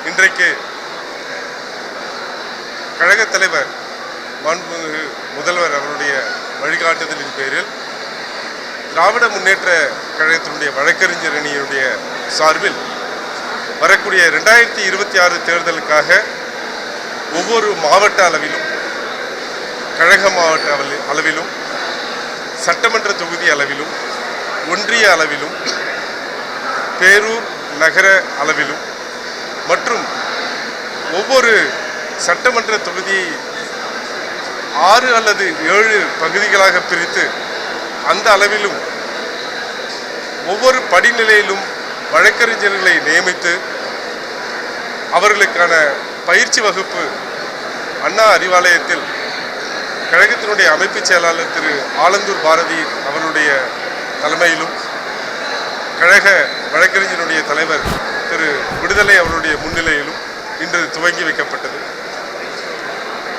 இன்றைக்கு கழகத் தலைவர் மாண்புமிகு முதல்வர் அவருடைய வழிகாட்டுதலின் பேரில் திராவிட முன்னேற்ற கழகத்தினுடைய வழக்கறிஞர் அணியினுடைய சார்பில் வரக்கூடிய ரெண்டாயிரத்தி இருபத்தி ஆறு தேர்தலுக்காக ஒவ்வொரு மாவட்ட அளவிலும் கழக மாவட்ட அளவிலும் சட்டமன்ற தொகுதி அளவிலும் ஒன்றிய அளவிலும் பேரூர் நகர அளவிலும் மற்றும் ஒவ்வொரு சட்டமன்ற தொகுதியை ஆறு அல்லது ஏழு பகுதிகளாக பிரித்து அந்த அளவிலும் ஒவ்வொரு படிநிலையிலும் வழக்கறிஞர்களை நியமித்து அவர்களுக்கான பயிற்சி வகுப்பு அண்ணா அறிவாலயத்தில் கழகத்தினுடைய அமைப்புச் செயலாளர் திரு ஆலந்தூர் பாரதி அவருடைய தலைமையிலும் கழக வழக்கறிஞருடைய தலைவர் திரு விடுதலை அவருடைய முன்னிலையிலும் இன்று துவங்கி வைக்கப்பட்டது.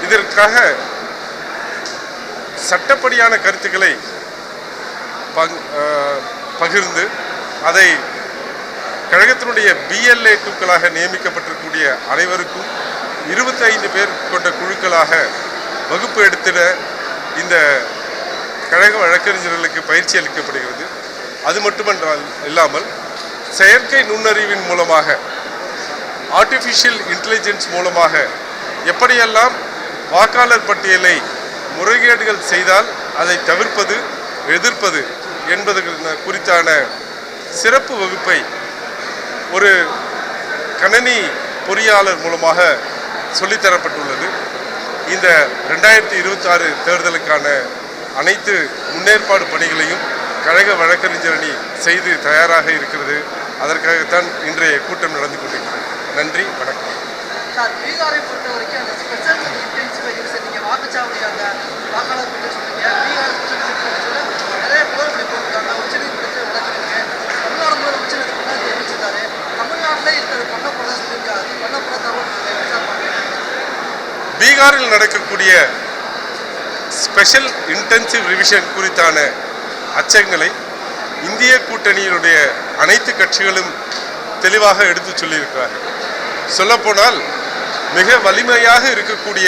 இதற்காக சட்டப்படியான கருத்துக்களை பங்- பகிர்ந்து அதை கழகத்தினுடைய பிஎல்ஏ டூக்களாக நியமிக்கப்பட்டிருக்கக்கூடிய அனைவருக்கும் 25 பேர் கொண்ட குழுக்களாக வகுப்பு எடுத்திட இந்த கழக வழக்கறிஞர்களுக்கு பயிற்சி அளிக்கப்படுகிறது. அது மட்டுமன்றால் இல்லாமல் செயற்கை நுண்ணறிவின் மூலமாக ஆர்டிஃபிஷியல் இன்டெலிஜென்ஸ் மூலமாக எப்படியெல்லாம் வாக்காளர் பட்டியலை முறைகேடுகள் செய்தால் அதை தவிர்ப்பது எதிர்ப்பது என்பது குறித்தான சிறப்பு வகுப்பை ஒரு கணனி பொறியாளர் மூலமாக சொல்லித்தரப்பட்டுள்ளது இந்த ரெண்டாயிரத்தி இருபத்தாறு தேர்தலுக்கான அனைத்து முன்னேற்பாடு பணிகளையும் கழக வழக்கறிஞரணி செய்து தயாராக இருக்கிறது. அதற்காகத்தான் இன்றைய கூட்டம் நடந்து கொண்டிருக்கிறது. நன்றி வணக்கம். சார் பீகாரை பொறுத்த வரைக்கும் அந்த ஸ்பெஷல் இன்டென்சிவ் யூஸ் வாக்குச்சாவடி அந்த வாக்காளர் பற்றி சொன்னீங்க. பீகார் நிறைய குளறுபடி போட்டிருக்காங்க. உச்சநீதிமன்றத்தில் வழக்கிருக்கு தமிழ்நாடு முதல் உச்சநீதிமன்றம் தெரிவிச்சிருக்காரு. தமிழ்நாட்டிலே சொல்லியிருக்காரு பீகாரில் நடக்கக்கூடிய ஸ்பெஷல் இன்டென்சிவ் ரிவிஷன் குறித்தான அச்சங்களை இந்திய கூட்டணியினுடைய அனைத்து கட்சிகளும் தெளிவாக எடுத்துச் சொல்லியிருக்கிறார்கள். சொல்லப்போனால் மிக வலிமையாக இருக்கக்கூடிய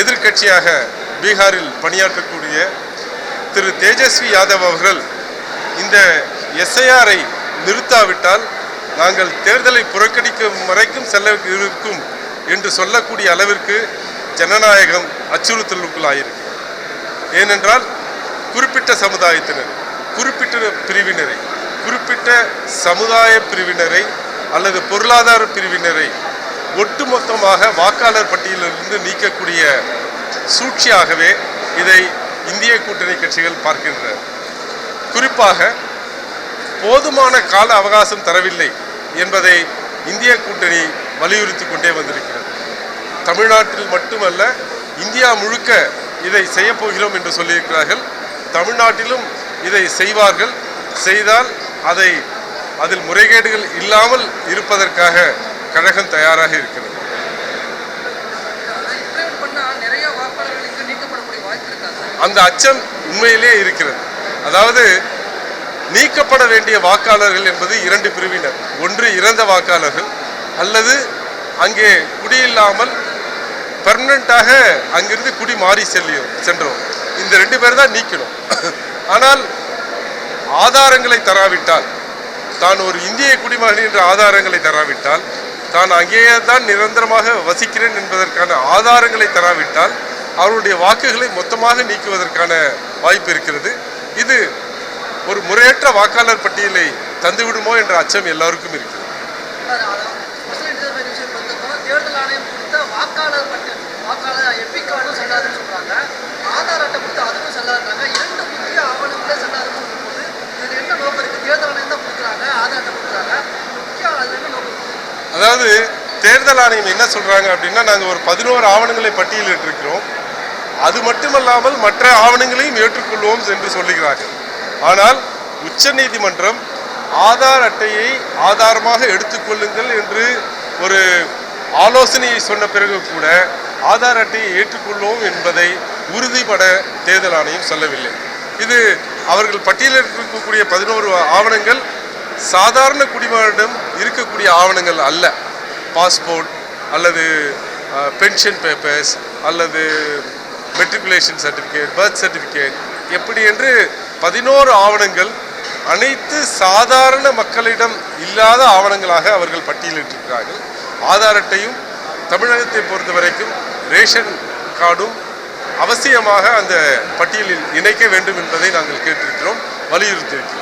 எதிர்க்கட்சியாக பீகாரில் பணியாற்றக்கூடிய திரு தேஜஸ்வி யாதவ் அவர்கள் இந்த எஸ்ஐஆரை நிறுத்தாவிட்டால் நாங்கள் தேர்தலை புறக்கணிக்கும் வரைக்கும் செல்ல இருக்கும் என்று சொல்லக்கூடிய அளவிற்கு ஜனநாயகம் அச்சுறுத்தலுக்குள்ளாயிருக்கு ஏனென்றால் குறிப்பிட்ட சமுதாயத்தினர் குறிப்பிட்ட பிரிவினரை குறிப்பிட்ட சமுதாய பிரிவினரை அல்லது பொருளாதார பிரிவினரை ஒட்டுமொத்தமாக வாக்காளர் பட்டியலிலிருந்து நீக்கக்கூடிய சூழ்ச்சியாகவே இதை இந்திய கூட்டணி கட்சிகள் பார்க்கின்றன. குறிப்பாக போதுமான கால அவகாசம் தரவில்லை என்பதை இந்திய கூட்டணி வலியுறுத்தி கொண்டே வந்திருக்கிறது. தமிழ்நாட்டில் மட்டுமல்ல இந்தியா முழுக்க இதை செய்யப் போகிறோம் என்று சொல்லியிருக்கிறார்கள். தமிழ்நாட்டிலும் இதை செய்வார்கள். செய்தால் அதை அதில் முறைகேடுகள் இல்லாமல் இருப்பதற்காக கழகம் தயாராக இருக்கிறது. அந்த அச்சம் உண்மையிலே இருக்கிறது. அதாவது நீக்கப்பட வேண்டிய வாக்காளர்கள் என்பது இரண்டு பிரிவினர். ஒன்று இறந்த வாக்காளர்கள் அல்லது அங்கே குடியில்லாமல் பெர்மனண்ட்டாக அங்கிருந்து குடி மாறி செல்லியும் சென்றோம் இந்த ரெண்டு பேர் தான் நீக்கணும். ஆனால் ஆதாரங்களை தராவிட்டால் தான் ஒரு இந்திய குடிமகன் என்ற ஆதாரங்களை தராவிட்டால் தான் அங்கேயே தான் நிரந்தரமாக வசிக்கிறேன் என்பதற்கான ஆதாரங்களை தராவிட்டால் அவருடைய வாக்குகளை மொத்தமாக நீக்குவதற்கான வாய்ப்பு இருக்கிறது. இது ஒரு முறையற்ற வாக்காளர் பட்டியலை தந்துவிடுமோ என்ற அச்சம் எல்லாருக்கும் இருக்கிறது. வாக்காளர் வாக்காளர் சொல்றாங்க. ஆதார் அட்டை கொடுத்து அதுவும் செல்லாதுறாங்க இரண்டு முக்கிய ஆவணங்களே செல்லாதுன்னு சொல்லும்போது இதுல என்ன நோக்கம் இருக்கு தேர்தல் ஆணையம் தான் கொடுக்குறாங்க ஆதார் அட்டை கொடுக்குறாங்க முக்கிய அதுல என்ன நோக்கம் இருக்கு? அதாவது தேர்தல் ஆணையம் என்ன சொல்கிறாங்க அப்படின்னா நாங்கள் ஒரு பதினோரு ஆவணங்களை பட்டியலிட்டிருக்கிறோம். அது மட்டுமல்லாமல் மற்ற ஆவணங்களையும் ஏற்றுக்கொள்வோம் என்று சொல்லுகிறார்கள். ஆனால் உச்சநீதிமன்றம் ஆதார் அட்டையை ஆதாரமாக எடுத்துக்கொள்ளுங்கள் என்று ஒரு ஆலோசனையை சொன்ன பிறகு கூட ஆதார் அட்டையை ஏற்றுக்கொள்வோம் என்பதை உறுதிபட தேர்தல் ஆணையம் சொல்லவில்லை. இது அவர்கள் பட்டியலில் இருக்கக்கூடிய பதினோரு ஆவணங்கள் சாதாரண குடிமகனிடம் இருக்கக்கூடிய ஆவணங்கள் அல்ல. பாஸ்போர்ட் அல்லது பென்ஷன் பேப்பர்ஸ் அல்லது மெட்ரிகுலேஷன் சர்டிஃபிகேட் பர்த் சர்டிஃபிகேட் எப்படி என்று பதினோரு ஆவணங்கள் அனைத்து சாதாரண மக்களிடம் இல்லாத ஆவணங்களாக அவர்கள் பட்டியலிட்டிருக்கிறார்கள். ஆதார் அட்டையும் தமிழகத்தை பொறுத்த வரைக்கும் ரேஷன் கார்டும் அவசியமாக அந்த பட்டியலில் இணைக்க வேண்டும் என்பதை நாங்கள் கேட்டிருக்கிறோம் வலியுறுத்தியிருக்கிறோம்.